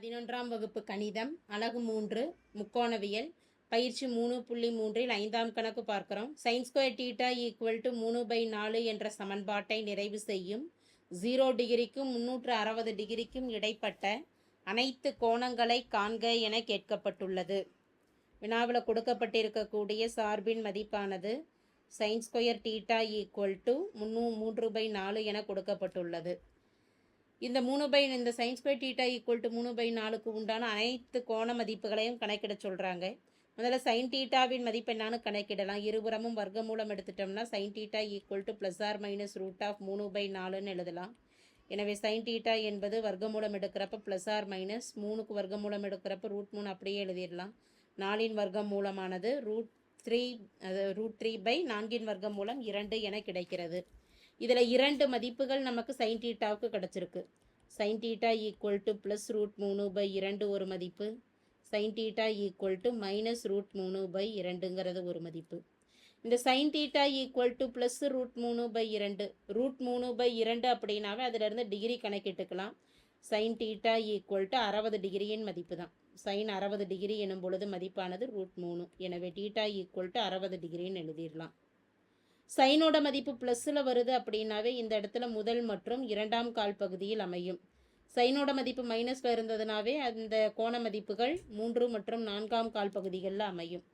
பதினொன்றாம் வகுப்பு கணிதம் அலகு மூன்று முக்கோணவியல் பயிற்சி மூணு புள்ளி மூன்றில் ஐந்தாம் கணக்கு பார்க்கிறோம். Sine square theta equal to மூணு பை நாலு என்ற சமன்பாட்டை நிறைவு செய்யும். ஜீரோ டிகிரிக்கும் முன்னூற்று அறுபது டிகிரிக்கும் இடைப்பட்ட அனைத்து கோணங்களை காண்க என கேட்கப்பட்டுள்ளது. வினாவில் கொடுக்கப்பட்டிருக்கக்கூடிய சார்பின் மதிப்பானது sine square theta equal to முன்னூ மூன்று பை நாலு என கொடுக்கப்பட்டுள்ளது. இந்த மூணு பை இந்த sine by theta equal to மூணு பை நாலுக்கு உண்டான அனைத்து கோண மதிப்புகளையும் கணக்கிட சொல்கிறாங்க முதல்ல சைன் டீட்டாவின் மதிப்பு என்னன்னு கணக்கிடலாம். இருபுறமும் வர்க்கமூலம் எடுத்துட்டோம்னா sine theta equal to plus or minus root of மூணு பை நாலுன்னு எழுதலாம். எனவே சைன் டீட்டா என்பது வர்க்கமூலம் எடுக்கிறப்ப ப்ளஸ் ஆர் மைனஸ் மூணுக்கு வர்க்கமூலம் எடுக்கிறப்ப ரூட் மூணு அப்படியே எழுதிடலாம். நாலின் வர்க்கம் மூலமானது ரூட் த்ரீ அது ரூட் த்ரீ பை நான்கின் வர்க்கம் மூலம் இரண்டு என கிடைக்கிறது. இதில் இரண்டு மதிப்புகள் நமக்கு சைன் டீட்டாவுக்கு கிடச்சிருக்கு. Sine theta equal to plus root மூணு பை இரண்டு ஒரு மதிப்பு. Sine theta equal to minus root மூணு பை இரண்டுங்கிறது ஒரு மதிப்பு. இந்த sine theta equal to plus root மூணு பை இரண்டு. ரூட் மூணு பை இரண்டு அப்படின்னாவே அதிலிருந்து டிகிரி கணக்கிட்டுக்கலாம். சைன் டீட்டா ஈக்குவல் டு அறுபது டிகிரியின் மதிப்பு தான். சைன் அறுபது டிகிரி எனும் பொழுது மதிப்பானது ரூட் மூணு. எனவே டீட்டா ஈக்குவல் டு அறுபது டிகிரின்னு எழுதிடலாம் சைனோட மதிப்பு ப்ளஸ்ஸில் வருது அப்படின்னாவே இந்த இடத்துல முதல் மற்றும் இரண்டாம் கால் பகுதியில் அமையும். சைனோட மதிப்பு மைனஸில் இருந்ததுனாவே அந்த கோண மதிப்புகள் மூன்று மற்றும் நான்காம் கால் பகுதிகளில் அமையும்.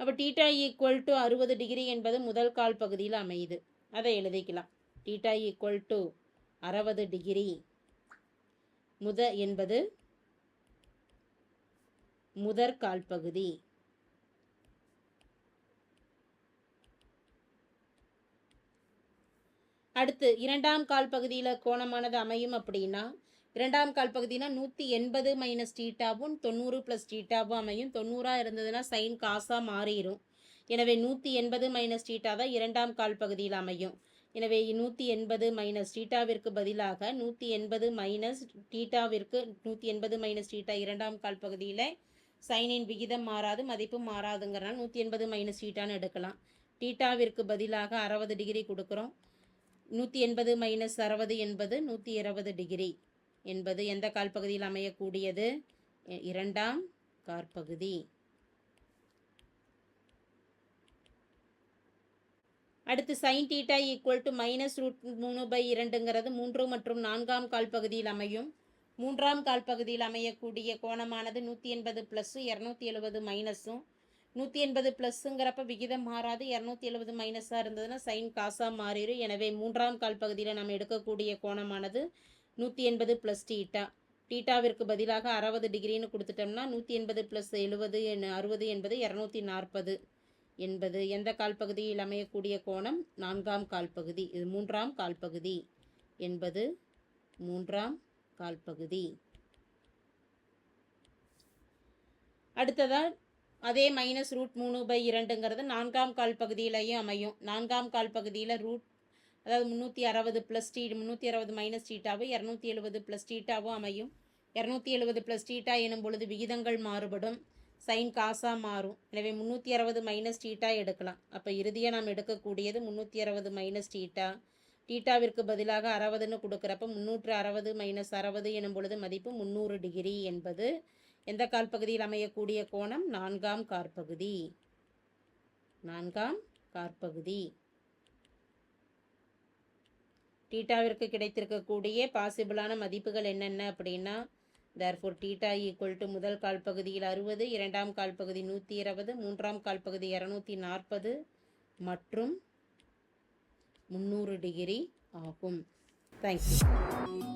அப்போ டீட்டா ஈக்குவல் டு அறுபது டிகிரி என்பது முதல் கால் பகுதியில் அமையுது. அதை எழுதிக்கலாம். டீட்டா ஈக்குவல் டு அறுபது டிகிரி முத என்பது முதற்கால் பகுதி. அடுத்து இரண்டாம் கால் பகுதியில் கோணமானது அமையும் அப்படின்னா இரண்டாம் கால் பகுதினா நூற்றி எண்பது மைனஸ் டீட்டாவும் தொண்ணூறு ப்ளஸ் டீட்டாவும் அமையும். தொண்ணூறாக இருந்ததுன்னா சைன் காசாக மாறிடும் எனவே நூற்றி எண்பது மைனஸ் டீட்டா தான் இரண்டாம் கால் பகுதியில் அமையும். எனவே நூற்றி எண்பது மைனஸ் டீட்டாவிற்கு பதிலாக நூற்றி எண்பது மைனஸ் டீட்டாவிற்கு நூற்றி எண்பது மைனஸ் டீட்டா இரண்டாம் கால் பகுதியில் சைனின் விகிதம் மாறாது மதிப்பு மாறாதுங்கிறனால நூற்றி எண்பது மைனஸ் டீட்டான்னு எடுக்கலாம். டீட்டாவிற்கு பதிலாக அறுபது டிகிரி கொடுக்குறோம். நூற்றி எண்பது மைனஸ் அறுபது என்பது நூற்றி இருபது டிகிரி என்பது எந்த கால்பகுதியில் அமையக்கூடியது? இரண்டாம் காற்பகுதி. அடுத்து sine theta equal to minus root மூணு பை இரண்டுங்கிறது மூன்று மற்றும் நான்காம் கால்பகுதியில் அமையும். மூன்றாம் கால்பகுதியில் அமையக்கூடிய கோணமானது நூற்றி எண்பது ப்ளஸ்ஸு இரநூத்தி எழுபது மைனஸும் நூற்றி எண்பது ப்ளஸ்ஸுங்கிறப்ப விகிதம் மாறாது. இரநூத்தி எழுபது மைனஸாக இருந்ததுன்னா சைன் காசாக மாறிடும் எனவே மூன்றாம் கால் பகுதியில் நம்ம எடுக்கக்கூடிய கோணமானது நூற்றி எண்பது ப்ளஸ் டீட்டா டீட்டாவிற்கு பதிலாக அறுபது டிகிரின்னு கொடுத்துட்டோம்னா நூற்றி எண்பது ப்ளஸ் எழுபது அறுபது என்பது இரநூத்தி நாற்பது என்பது எந்த கால் பகுதியில் அமையக்கூடிய கோணம்? நான்காம் கால் பகுதி. இது மூன்றாம் கால் பகுதி என்பது மூன்றாம் கால் பகுதி. அடுத்ததா அதே மைனஸ் ரூட் மூணு பை இரண்டுங்கிறது நான்காம் கால் பகுதியிலையும் அமையும். நான்காம் கால் பகுதியில் ரூட் அதாவது முந்நூற்றி அறுபது ப்ளஸ் டீ முந்நூற்றி அறுபது மைனஸ் டீட்டாவும் இரநூத்தி எழுபது ப்ளஸ் டீட்டாவும் அமையும். இரநூத்தி எழுபது ப்ளஸ் டீட்டா எனும் பொழுது விகிதங்கள் மாறுபடும். சைன் காசாக மாறும். எனவே முந்நூற்றி அறுபது மைனஸ் டீட்டா எடுக்கலாம். அப்போ இறுதியாக நாம் எடுக்கக்கூடியது முந்நூற்றி அறுபது மைனஸ் டீட்டா டீட்டாவிற்கு பதிலாக அறுபதுன்னு கொடுக்குறப்ப முந்நூற்று அறுபது மைனஸ் அறுபது எனும் பொழுது மதிப்பு முந்நூறு டிகிரி என்பது எந்த கால் பகுதியில் அமையக்கூடிய கோணம்? நான்காம் காற்பகுதி நான்காம் காற்பகுதி டீட்டாவிற்கு கிடைத்திருக்கக்கூடிய பாசிபிளான மதிப்புகள் என்னென்ன அப்படின்னா தேர்ஃபோர் டீட்டா ஈக்குவல் டு முதல் கால் பகுதியில் அறுபது இரண்டாம் கால் பகுதி நூற்றி இருபது மூன்றாம் கால் பகுதி இரநூத்தி நாற்பது மற்றும் முந்நூறு டிகிரி ஆகும். தேங்க்யூ